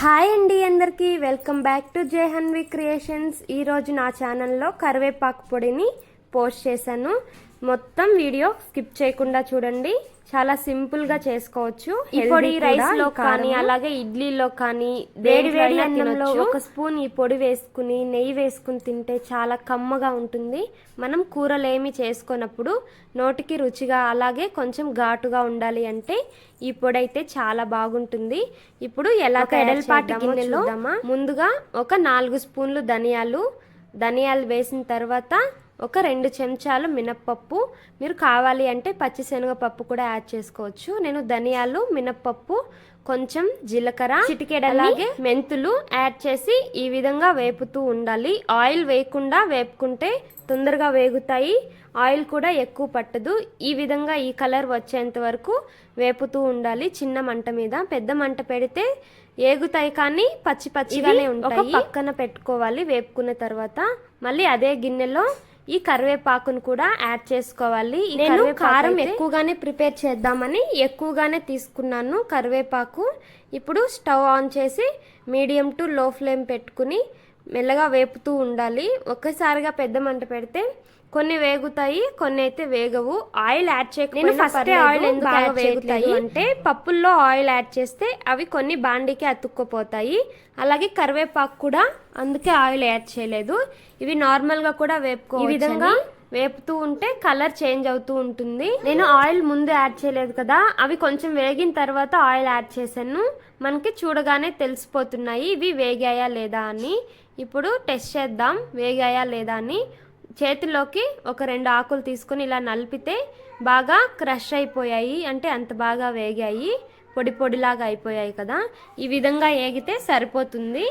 Hi అండి అందరికీ. Welcome back to Jayahanvi creations. ఈరోజు నా ఛానల్లో కరివేపాకు పొడిని పోస్ట్ చేశాను. మొత్తం వీడియో స్కిప్ చేయకుండా చూడండి. చాలా సింపుల్గా చేసుకోవచ్చు. ఈ పొడి రైస్లో కానీ అలాగే ఇడ్లీలో కానీ వేడి వేడి అన్నంలో ఒక స్పూన్ ఈ పొడి వేసుకుని నెయ్యి వేసుకుని తింటే చాలా కమ్మగా ఉంటుంది. మనం కూరలు ఏమి చేసుకున్నప్పుడు నోటికి రుచిగా అలాగే కొంచెం ఘాటుగా ఉండాలి అంటే ఈ పొడి అయితే చాలా బాగుంటుంది. ఇప్పుడు ఎలా ఎడల్పాటి గిన్నెలో ముందుగా ఒక నాలుగు స్పూన్లు ధనియాలు. ధనియాలు వేసిన తర్వాత ఒక రెండు చెంచాలు మినప్పప్పు. మీరు కావాలి అంటే పచ్చిశనగపప్పు కూడా యాడ్ చేసుకోవచ్చు. నేను ధనియాలు మినప్పప్పు కొంచెం జీలకర్ర చిటికెడ అలాగే మెంతులు యాడ్ చేసి ఈ విధంగా వేపుతూ ఉండాలి. ఆయిల్ వేయకుండా వేపుకుంటే తొందరగా వేగుతాయి. ఆయిల్ కూడా ఎక్కువ పట్టదు. ఈ విధంగా ఈ కలర్ వచ్చేంత వరకు వేపుతూ ఉండాలి చిన్న మంట మీద. పెద్ద మంట పెడితే ఏగుతాయి కానీ పచ్చి పచ్చిగానే ఉంటాయి. పక్కన పెట్టుకోవాలి వేపుకున్న తర్వాత. మళ్ళీ అదే గిన్నెలో ఈ కరివేపాకును కూడా యాడ్ చేసుకోవాలి. నేను కారం ఎక్కువగానే ప్రిపేర్ చేద్దామని ఎక్కువగానే తీసుకున్నాను కరివేపాకు. ఇప్పుడు స్టవ్ ఆన్ చేసి మీడియం టు లో ఫ్లేమ్ పెట్టుకుని మెల్లగా వేపుతూ ఉండాలి. ఒక్కసారిగా పెద్ద మంట పెడితే కొన్ని వేగుతాయి కొన్ని అయితే వేగవు. ఆయిల్ యాడ్ చేయకపోయినా ఫస్ట్ ఆయిల్ ఎందుకు బాగా వేగుతాయి. అంటే పప్పుల్లో ఆయిల్ యాడ్ చేస్తే అవి కొన్ని బాండీకి అతుక్కుపోతాయి. అలాగే కరివేపాకు కూడా అందుకే ఆయిల్ యాడ్ చేయలేదు. ఇవి నార్మల్గా కూడా వేపుకో ఈ విధంగా వేపుతూ ఉంటే కలర్ చేంజ్ అవుతూ ఉంటుంది. నేను ఆయిల్ ముందు యాడ్ చేయలేదు కదా అవి కొంచెం వేగిన తర్వాత ఆయిల్ యాడ్ చేశాను. మనకి చూడగానే తెలిసిపోతున్నాయి ఇవి వేగాయా లేదా అని. ఇప్పుడు టెస్ట్ చేద్దాం వేగాయా లేదా అని. చేతిలోకి ఒక రెండు ఆకులు తీసుకొని ఇలా నలిపితే బాగా క్రష్ అయిపోయాయి. అంటే అంత బాగా వేగాయి. పొడి పొడిలాగా అయిపోయాయి కదా. ఈ విధంగా ఏగితే సరిపోతుంది.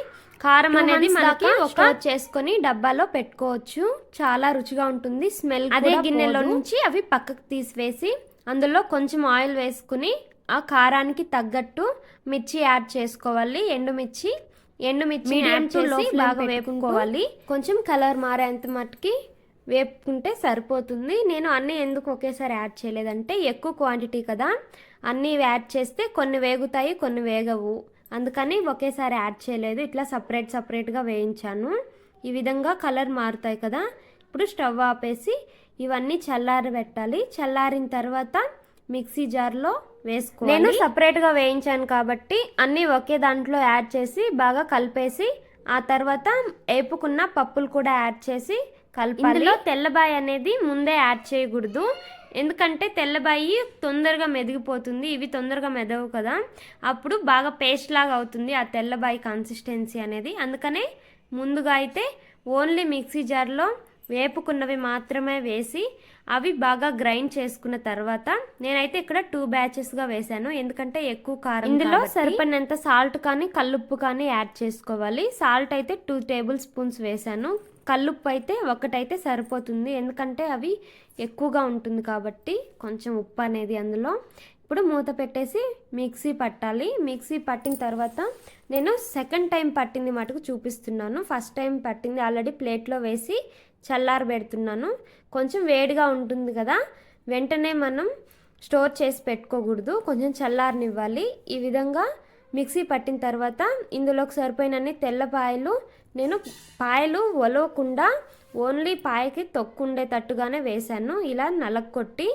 కారం అనేది మనకి ఒక చేసుకొని డబ్బాలో పెట్టుకోవచ్చు. చాలా రుచిగా ఉంటుంది. స్మెల్ అదే గిన్నెలో నుంచి అవి పక్కకు తీసివేసి అందులో కొంచెం ఆయిల్ వేసుకుని ఆ కారానికి తగ్గట్టు మిర్చి యాడ్ చేసుకోవాలి. ఎండుమిర్చి ఎండుమిర్చి యాడ్ చేసి బాగా వేపుకోవాలి. కొంచెం కలర్ మారేంత మట్టుకి వేపుకుంటే సరిపోతుంది. నేను అన్నీ ఎందుకు ఒకేసారి యాడ్ చేయలేదంటే ఎక్కువ క్వాంటిటీ కదా. అన్నీ యాడ్ చేస్తే కొన్ని వేగుతాయి కొన్ని వేగవు. అందుకని ఒకేసారి యాడ్ చేయలేదు. ఇట్లా సపరేట్ సపరేట్గా వేయించాను. ఈ విధంగా కలర్ మారుతాయి కదా. ఇప్పుడు స్టవ్ ఆపేసి ఇవన్నీ చల్లారి పెట్టాలి. చల్లారిన తర్వాత మిక్సీ జార్లో వేసుకో నేను సపరేట్గా వేయించాను కాబట్టి అన్నీ ఒకే దాంట్లో యాడ్ చేసి బాగా కలిపేసి ఆ తర్వాత వేపుకున్న పప్పులు కూడా యాడ్ చేసి కలపాలి. తెల్లబాయి అనేది ముందే యాడ్ చేయకూడదు. ఎందుకంటే తెల్లబాయి తొందరగా మెదిగిపోతుంది. ఇవి తొందరగా మెదవు కదా. అప్పుడు బాగా పేస్ట్ లాగా అవుతుంది ఆ తెల్లబాయి కన్సిస్టెన్సీ అనేది. అందుకనే ముందుగా అయితే ఓన్లీ మిక్సీ జార్లో వేపుకున్నవి మాత్రమే వేసి అవి బాగా గ్రైండ్ చేసుకున్న తర్వాత నేనైతే ఇక్కడ టూ బ్యాచెస్గా వేసాను ఎందుకంటే ఎక్కువ కారం ఇందులో సరిపడినంత సాల్ట్ కానీ కల్లుప్పు కానీ యాడ్ చేసుకోవాలి. సాల్ట్ అయితే టూ టేబుల్ స్పూన్స్ వేసాను కల్లుప్పు అయితే ఒకటైతే సరిపోతుంది. ఎందుకంటే అవి ఎక్కువగా ఉంటుంది కాబట్టి కొంచెం ఉప్పు అనేది అందులో. ఇప్పుడు మూత పెట్టేసి మిక్సీ పట్టాలి. మిక్సీ పట్టిన తర్వాత నేను సెకండ్ టైం పట్టింది మటుకు చూపిస్తున్నాను. ఫస్ట్ టైం పట్టింది ఆల్రెడీ ప్లేట్లో వేసి చల్లారి పెడుతున్నాను. కొంచెం వేడిగా ఉంటుంది కదా. వెంటనే మనం స్టోర్ చేసి పెట్టుకోకూడదు. కొంచెం చల్లారనివ్వాలి. ఈ విధంగా మిక్సీ పట్టిన తర్వాత ఇందులోకి సరిపోయినన్ని తెల్లపాయలు నేను పాయలు ఒలవకుండా ఓన్లీ పాయకి తొక్కుండేటట్టుగానే వేశాను. ఇలా నలక్కొట్టి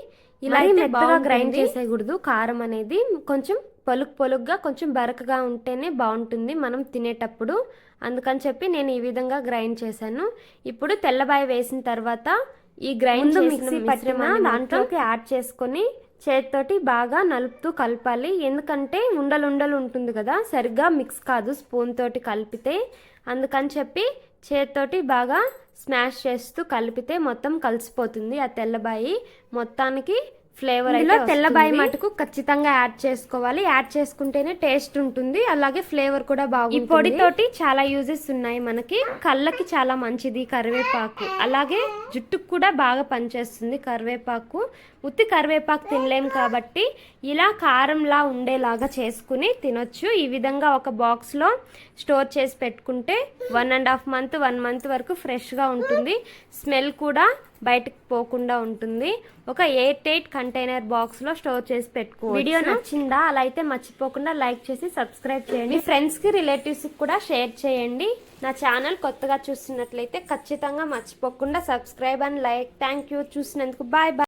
ఇలా మెత్తగా గ్రైండ్ చేసేయకూడదు. కారం అనేది కొంచెం పొలుగు పొలుగ్గా కొంచెం బరకగా ఉంటేనే బాగుంటుంది మనం తినేటప్పుడు. అందుకని చెప్పి నేను ఈ విధంగా గ్రైండ్ చేశాను. ఇప్పుడు తెల్లబాయి వేసిన తర్వాత ఈ గ్రైండ్ మిక్సీ పట్టిన దాంట్లోకి యాడ్ చేసుకొని చేతితోటి బాగా నలుపుతూ కలపాలి. ఎందుకంటే ఉండలు ఉండలు ఉంటుంది కదా సరిగ్గా మిక్స్ కాదు. స్పూన్ తోటి కలిపితే అందుకని చెప్పి చేతితోటి బాగా స్మాష్ చేస్తూ కలిపితే మొత్తం కలిసిపోతుంది ఆ తెల్లబాయి. మొత్తానికి ఫ్లేవర్ అయితే తెల్లబాయి మటుకు ఖచ్చితంగా యాడ్ చేసుకోవాలి. యాడ్ చేసుకుంటేనే టేస్ట్ ఉంటుంది. అలాగే ఫ్లేవర్ కూడా బాగుంటుంది. ఈ పొడితోటి చాలా యూజెస్ ఉన్నాయి మనకి. కళ్ళకి చాలా మంచిది కరివేపాకు. అలాగే జుట్టుకు కూడా బాగా పనిచేస్తుంది కరివేపాకు. ఉత్తి కరివేపాకు తినలేం కాబట్టి ఇలా కారంలా ఉండేలాగా చేసుకుని తినొచ్చు. ఈ విధంగా ఒక బాక్స్లో స్టోర్ చేసి పెట్టుకుంటే one and half month one month వరకు ఫ్రెష్గా ఉంటుంది. స్మెల్ కూడా బయటకు పోకుండా ఉంటుంది. ఒక ఎయిట్ ఎయిట్ కంటైనర్ బాక్స్లో స్టోర్ చేసి పెట్టుకో వీడియో నచ్చిందా? అలా అయితే మర్చిపోకుండా లైక్ చేసి సబ్స్క్రైబ్ చేయండి. ఫ్రెండ్స్కి రిలేటివ్స్కి కూడా షేర్ చేయండి. నా ఛానల్ కొత్తగా చూస్తున్నట్లయితే ఖచ్చితంగా మర్చిపోకుండా subscribe and like. Thank you. చూసినందుకు బాయ్ బాయ్.